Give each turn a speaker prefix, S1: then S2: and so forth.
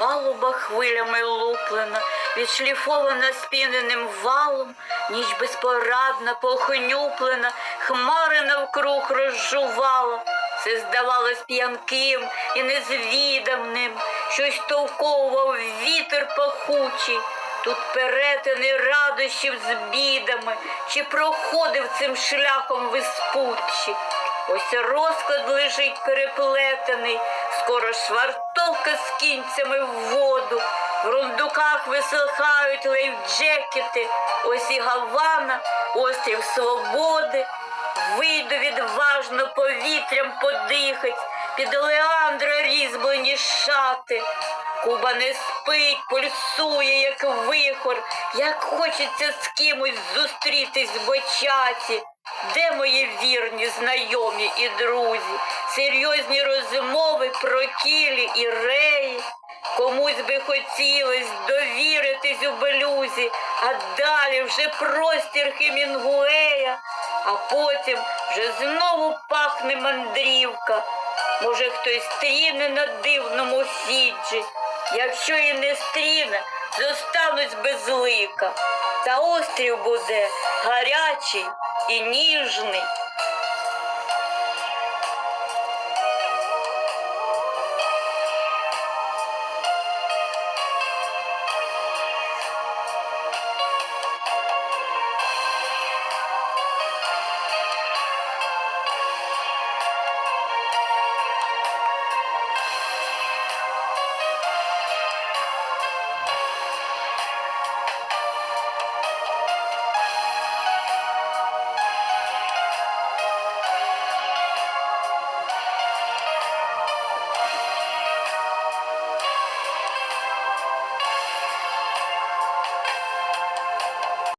S1: Палуба хвилями луплена, відшліфована спіненим валом, ніч безпорадна, похнюплена, хмари навкруг розжувала. Все здавалось п'янким і незвідомним, щось товковував вітер пахучий. Тут перетини радощів з бідами, чи проходив цим шляхом виспуччі. Ось розклад лежить переплетений, скоро швартовка з кінцями в воду. В рундуках висихають лейфджекети, ось і Гавана, острів свободи. Вийду відважно повітрям подихать, під Леандра різьблені шати. Куба не спить, пульсує, як вихор, як хочеться з кимось зустрітись в бочаті. Де мої вірні знайомі і друзі, серйозні розмови про кілі і реї. Комусь би хотілось довіритись у блюзі, а далі вже простір Хемінгуея, а потім вже знову пахне мандрівка. Може, хтось стріне на дивному фіджі. Якщо і не стріне, зостанусь без лика. Та острів буде гарячий і ніжний.